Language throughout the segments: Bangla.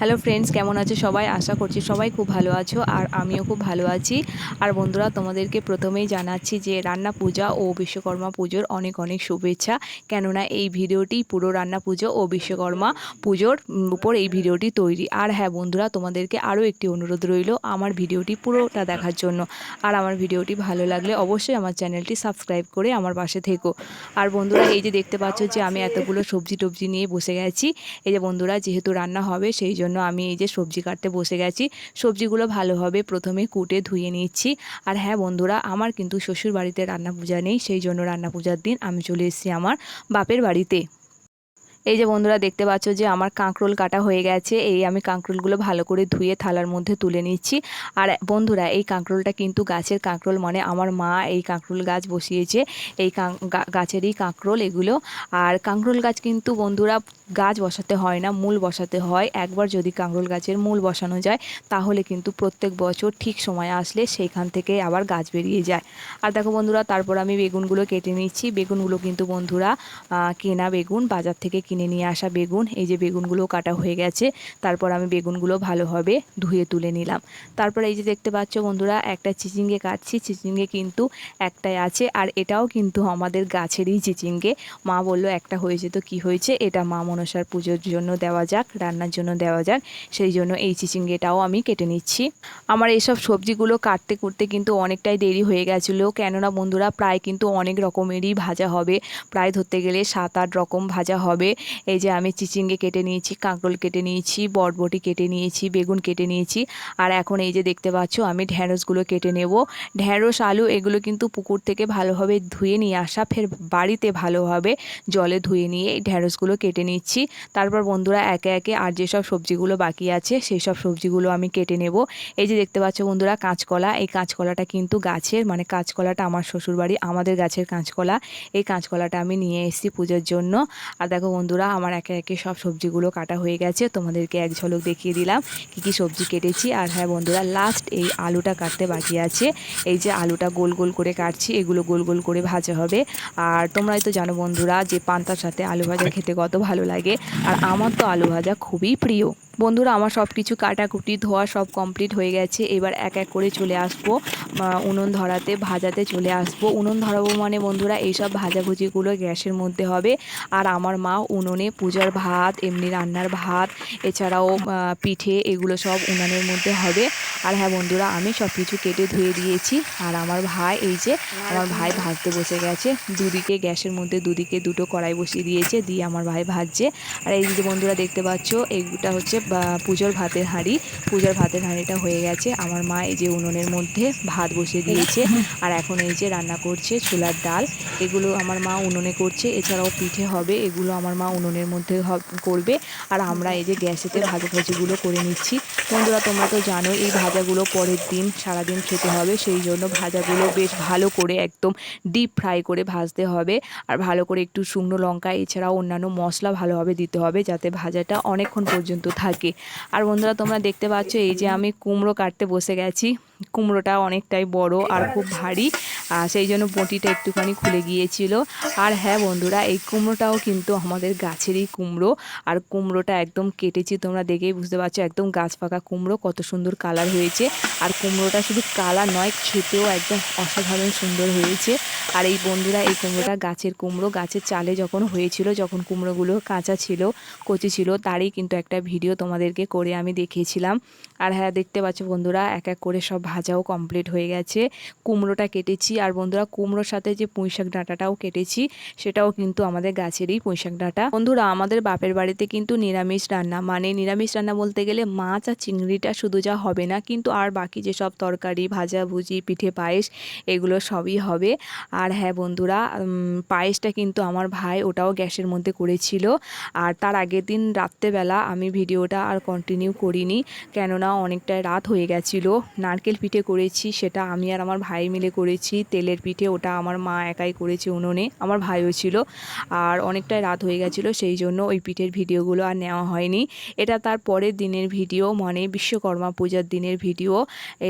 হ্যালো ফ্রেন্ডস কেমন আছো সবাই? আশা করছি সবাই খুব ভালো আছো আর আমিও খুব ভালো আছি। আর বন্ধুরা, তোমাদেরকে প্রথমেই জানাচ্ছি যে রান্না পূজা ও বিশ্বকর্মা পুজোর অনেক অনেক শুভেচ্ছা। কেননা এই ভিডিওটি পুরো রান্না পুজো ও বিশ্বকর্মা পুজোর উপর এই ভিডিওটি তৈরি। আর হ্যাঁ বন্ধুরা, তোমাদেরকে আরও একটি অনুরোধ রইল আমার ভিডিওটি পুরোটা দেখার জন্য। আর আমার ভিডিওটি ভালো লাগলে অবশ্যই আমার চ্যানেলটি সাবস্ক্রাইব করে আমার পাশে থেকো। আর বন্ধুরা, এই যে দেখতে পাচ্ছ যে আমি এতগুলো সবজি টবজি নিয়ে বসে গেছি। এই যে বন্ধুরা, যেহেতু রান্না হবে সেই জন্য আমি এই যে সবজি কাটতে বসে গেছি। সবজিগুলো ভালোভাবে প্রথমে কুটে ধুয়ে নিচ্ছি। আর হ্যাঁ বন্ধুরা, আমার কিন্তু শ্বশুর বাড়িতে রান্না পূজা নেই, সেই জন্য রান্না পূজার দিন আমি চলে এসেছি আমার বাপের বাড়িতে। এই যে বন্ধুরা দেখতে পাচ্ছ যে আমার কাঁকরোল কাটা হয়ে গেছে, এই আমি কাঁকরোলগুলো ভালো করে ধুয়ে থালার মধ্যে তুলে নিচ্ছি। আর বন্ধুরা, এই কাঁকরোলটা কিন্তু গাছের কাঁকরোল মানে আমার মা এই কাঁকরোল গাছ বসিয়েছে, এই গাছেরই কাঁকরোল এগুলো। আর কাঁকরোল গাছ কিন্তু বন্ধুরা গাছ বসাতে হয় না, মূল বসাতে হয়। একবার যদি কাঁকরোল গাছের মূল বসানো যায়, তাহলে কিন্তু প্রত্যেক বছর ঠিক সময় আসলে সেইখান থেকে আবার গাছ বেরিয়ে যায়। আর দেখো বন্ধুরা, তারপর আমি বেগুনগুলো কেটে নিচ্ছি। বেগুনগুলো কিন্তু বন্ধুরা কেনা বেগুন বাজার থেকে কিনে নিয়ে আসা বেগুন, এই যে বেগুনগুলো কাটা হয়ে গেছে। তারপর আমি বেগুনগুলো ভালোভাবে ধুয়ে তুলে নিলাম। তারপর এই যে দেখতে পাচ্ছ বন্ধুরা, একটা চিচিঙ্গে কাটছি। চিচিঙ্গে কিন্তু একটাই আছে আর এটাও কিন্তু আমাদের গাছেরই চিচিঙ্গে। মা বলল, একটা হয়েছে তো কি হয়েছে? এটা মা মনসার পুজোর জন্য দেওয়া যাক, রান্নার জন্য দেওয়া যাক। সেই জন্য এই চিচিঙ্গেটাও আমি কেটে নিচ্ছি। আমার এইসব সবজিগুলো কাটতে করতে কিন্তু অনেকটাই দেরি হয়ে গেছিল। কেননা বন্ধুরা, প্রায় কিন্তু অনেক রকমেরই ভাজা হবে। প্রায় ধরতে গেলে সাত আট রকম ভাজা হবে। এই যে আমি চিচিঙ্গে কেটে নিয়েছি, কাঁকরোল কেটে নিয়েছি, বটবটি কেটে নিয়েছি, বেগুন কেটে নিয়েছি। আর এখন এই যে দেখতে পাচ্ছ, আমি ঢ্যাঁড়সগুলো কেটে নেব। ঢ্যাঁড়স আলু এগুলো কিন্তু পুকুর থেকে ভালোভাবে ধুয়ে নিয়ে আসা, ফের বাড়িতে ভালোভাবে জলে ধুয়ে নিয়ে এই ঢ্যাঁড়সগুলো কেটে নিচ্ছি। তারপর বন্ধুরা একে একে আর যেসব সবজিগুলো বাকি আছে সেই সব সবজিগুলো আমি কেটে নেব। এই যে দেখতে পাচ্ছ বন্ধুরা কাঁচকলা, এই কাঁচকলাটা কিন্তু গাছের মানে কাঁচকলাটা আমার শ্বশুরবাড়ি, আমাদের গাছের কাঁচকলা। এই কাঁচকলাটা আমি নিয়ে এসেছি পুজোর জন্য। আর দেখো বন্ধুরা, আমার একে একে সব সবজিগুলো কাটা হয়ে গেছে। তোমাদেরকে এক ঝলক দেখিয়ে দিলাম কি কি সবজি কেটেছি। আর হ্যাঁ বন্ধুরা লাস্ট এই আলুটা কাটতে বাকি আছে। এই যে আলুটা গোল গোল করে কাটছি, এগুলো গোল গোল করে ভাজা হবে। আর তোমরাই তো জানো বন্ধুরা, যে পান্তার সাথে আলু ভাজা খেতে কত ভালো লাগে। আর আমার তো আলু ভাজা খুবই প্রিয়। বন্ধুরা, আমার সব কিছু কাটাকুটি, ধোয়া সব কমপ্লিট হয়ে গেছে। এবার এক এক করে চলে আসব উনুন ধরাতে, ভাজাতে চলে আসব। উনুন ধরাবো মানে বন্ধুরা, এইসব ভাজাভুজিগুলো গ্যাসের মধ্যে হবে। আর আমার মা উনুনে পূজার ভাত, এমনি রান্নার ভাত, এছাড়াও পিঠে এগুলো সব উনানের মধ্যে হবে। আর হ্যাঁ বন্ধুরা, আমি সব কিছু কেটে ধুয়ে দিয়েছি। আর আমার ভাই, এই যে, আমার ভাই ভাজতে বসে গেছে। দুদিকে গ্যাসের মধ্যে দুদিকে দুটো কড়াই বসিয়ে দিয়েছে, দিয়ে আমার ভাই ভাজছে। আর এই যে বন্ধুরা, দেখতে পাচ্ছ এইটা হচ্ছে পুজোর ভাতের হাঁড়ি। পূজার ভাতের হাঁড়িটা হয়ে গেছে। আমার মা এই যে উনুনের মধ্যে ভাত বসিয়ে দিয়েছে। আর এখন এই যে রান্না করছে ছোলার ডাল। এগুলো আমার মা উনুনে করছে। এছাড়াও পিঠে হবে। এগুলো আমার মা উনুনের মধ্যে করবে। আর আমরা এই যে গ্যাসেতে ভাজা ভাজিগুলো করে নিচ্ছি। বন্ধুরা, তোমরা তো জানো এই ভাজাগুলো পরের দিন, সারাদিন খেতে হবে, সেই জন্য ভাজাগুলো বেশ ভালো করে একদম ডিপ ফ্রাই করে ভাজতে হবে। আর ভালো করে একটু শুকনো লঙ্কা, এছাড়াও অন্যান্য মশলা ভালোভাবে দিতে হবে, যাতে ভাজাটা অনেকক্ষণ পর্যন্ত থাকে। আর বন্ধুরা, তোমরা দেখতে পাচ্ছ, এই যে আমি কুমড়ো কাটতে বসে গেছি। কুমড়োটা অনেকটাই বড় আর খুব ভারী সেই জন্য বটিটা একটুখানি খুলে গিয়েছিল। আর হ্যাঁ বন্ধুরা, এই কুমড়োটাও কিন্তু আমাদের গাছেরই কুমড়ো। আর কুমড়োটা একদম কেটেছি, তোমরা দেখেই বুঝতে পারছ, একদম গাছ পাকা কুমড়ো, কত সুন্দর কালার হয়েছে। আর কুমড়োটা শুধু কালার নয়, খেতেও একদম অসাধারণ সুন্দর হয়েছে। আর এই বন্ধুরা, এই কুমড়োটা গাছের কুমড়ো, গাছের চালে যখন হয়েছিল, যখন কুমড়োগুলো কাঁচা ছিল, কচি ছিল, তারই কিন্তু একটা ভিডিও তোমাদেরকে করে আমি দেখিয়েছিলাম। আর হ্যাঁ দেখতে পাচ্ছ বন্ধুরা, এক এক করে সব ভাজাও কমপ্লিট হয়ে গেছে। কুমড়োটা কেটেছি। আর বন্ধুরা, কুমড়োর সাথে যে পুঁইশাক ডাঁটাটাও কেটেছি, সেটাও কিন্তু আমাদের গাছেরই পুঁইশাক ডাঁটা। বন্ধুরা, আমাদের বাপের বাড়িতে কিন্তু নিরামিষ রান্না। মানে নিরামিষ রান্না বলতে গেলে মাছ আর চিংড়িটা শুধু যা হবে না, কিন্তু আর বাকি যেসব তরকারি ভাজা ভুজি পিঠে পায়েস, এগুলো সবই হবে। আর হ্যাঁ বন্ধুরা পায়েসটা কিন্তু আমার ভাই ওটাও গ্যাসের মধ্যে করেছিল। আর তার আগের দিন রাত্রেবেলা আমি ভিডিওটা আর কন্টিনিউ করিনি, কেননা অনেকটাই রাত হয়ে গেছিল। নারকেল পিঠে করেছি, সেটা আমি আর আমার ভাই মিলে করেছি। তেলের পিঠে ওটা আমার মা একাই করেছে, উনুনে। আমার ভাইও ছিল। আর অনেকটাই রাত হয়ে গেছিল, সেই জন্য ওই পিঠের ভিডিওগুলো আর নেওয়া হয়নি। এটা তার পরের দিনের ভিডিও মানে বিশ্বকর্মা পূজার দিনের ভিডিও।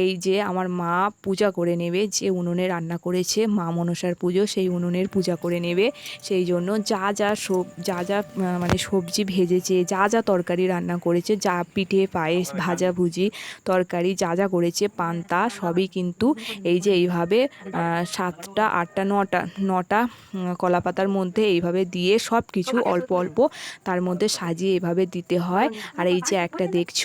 এই যে আমার মা পূজা করে নেবে, যে উনুনে রান্না করেছে, মা মনসার পুজো, সেই উনুনের পূজা করে নেবে। সেই জন্য যা যা সব, যা যা মানে সবজি ভেজেছে, যা যা তরকারি রান্না করেছে, যা পিঠে, পায়েস, ভাজা, ভুজি তরকারি যা যা করেছে পান্তা সবই কিন্তু এই যে এইভাবে সাতটা আটটা নটা নটা উম, কলা পাতার মধ্যে এইভাবে দিয়ে সব কিছু অল্প অল্প তার মধ্যে সাজিয়ে এভাবে দিতে হয়। আর এই যে একটা দেখছ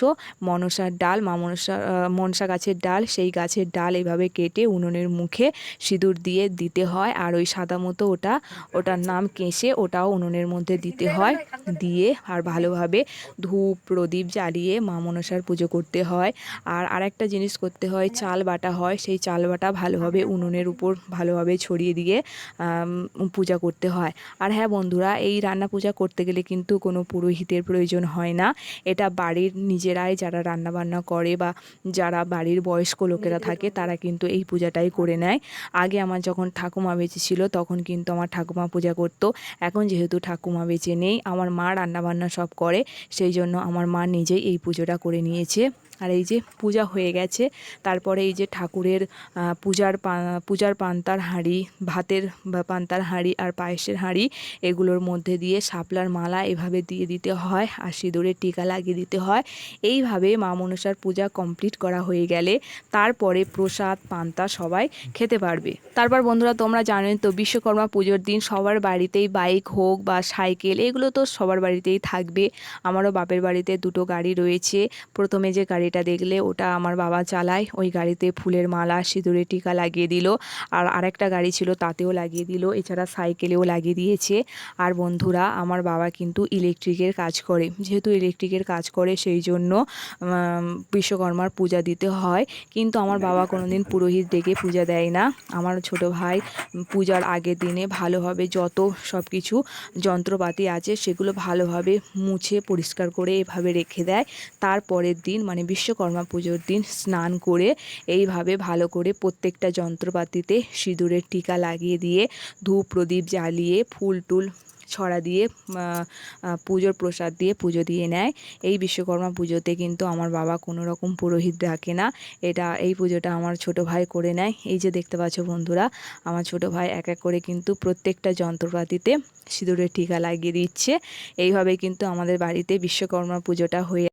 মনসার ডাল মা মনসা মনসা গাছের ডাল সেই গাছের ডাল এইভাবে কেটে উনুনের মুখে সিঁদুর দিয়ে দিতে হয়। আর ওই সাদা মতো ওটা ওটার নাম কেশে ওটাও উনুনের মধ্যে দিতে হয়। দিয়ে আর ভালোভাবে ধূপ প্রদীপ জ্বালিয়ে মা মনসার পুজো করতে হয়। আর আরেকটা জিনিস করতে হয় চাল বাটা হয়, সেই চাল বাটা ভালোভাবে উনুনের উপর ভালোভাবে ছড়িয়ে দিয়ে পূজা করতে হয়। আর হ্যাঁ বন্ধুরা, এই রান্না পূজা করতে গেলে কিন্তু কোনো পুরোহিতের প্রয়োজন হয় না। এটা বাড়ির নিজেরাই যারা রান্না বান্না করে বা যারা বাড়ির বয়স্ক লোকেরা থাকে, তারা কিন্তু এই পূজাটাই করে নেয়। আগে আমার যখন ঠাকুমা বেঁচে ছিল, তখন কিন্তু আমার ঠাকুমা পূজা করতো। এখন যেহেতু ঠাকুমা বেঁচে নেই, আমার মা রান্নাবান্না সব করে, সেই জন্য আমার মা নিজেই এই পুজোটা করে নিয়েছে। আর এই যে পূজা হয়ে গেছে তারপরে এই যে ঠাকুরের পূজার পূজার পান্তার হাঁড়ি, ভাতের পান্তার হাঁড়ি আর পায়েসের হাঁড়ি, এগুলোর মধ্যে দিয়ে শাপলার মালা এভাবে দিয়ে দিতে হয় আর সিঁদুরের টিকা লাগিয়ে দিতে হয়। এইভাবে মা মনসার পূজা কমপ্লিট করা হয়ে গেলে তারপরে প্রসাদ, পান্তা সবাই খেতে পারবে। তারপর বন্ধুরা তোমরা জানোই তো, বিশ্বকর্মা পুজোর দিন সবার বাড়িতেই বাইক হোক বা সাইকেল, এগুলো তো সবার বাড়িতেই থাকবে। আমারও বাপের বাড়িতে দুটো গাড়ি রয়েছে। প্রথমে যে গাড়িটা দেখলে ওটা আমার বাবা চালায় ওই গাড়িতে ফুলের মালা সিঁদুরে টিকা লাগিয়ে দিল। আর আরেকটা গাড়ি ছিল, তাতেও লাগিয়ে দিল। এছাড়া সাইকেলেও লাগিয়ে দিয়েছে। আর বন্ধুরা, আমার বাবা কিন্তু ইলেকট্রিকের কাজ করে। যেহেতু ইলেকট্রিকের কাজ করে, সেই জন্য বিশ্বকর্মার পূজা দিতে হয়। কিন্তু আমার বাবা কোনোদিন পুরোহিত ডেকে পূজা দেয় না। আমার ছোট ভাই পূজার আগের দিনে ভালোভাবে যত সব কিছু যন্ত্রপাতি আছে, সেগুলো ভালোভাবে মুছে, পরিষ্কার করে এভাবে রেখে দেয়। তারপরের দিন মানে বিশ্বকর্মা পুজোর দিন, স্নান করে এইভাবে ভালো করে প্রত্যেকটা যন্ত্রপাতিতে সিঁদুরের টিকা লাগিয়ে দিয়ে ধূপ প্রদীপ জ্বালিয়ে ফুল টুল ছড়া দিয়ে পুজোর প্রসাদ দিয়ে পুজো দিয়ে নেয়। এই বিশ্বকর্মা পুজোতে কিন্তু আমার বাবা কোনো রকম পুরোহিত ডাকে না। এটা, এই পুজোটা আমার ছোট ভাই করে নেয়। এই যে দেখতে পাচ্ছ বন্ধুরা, আমার ছোট ভাই এক এক করে কিন্তু প্রত্যেকটা যন্ত্রপাতিতে সিঁদুরের টিকা লাগিয়ে দিচ্ছে। এইভাবে কিন্তু আমাদের বাড়িতে বিশ্বকর্মা পুজোটা হয়ে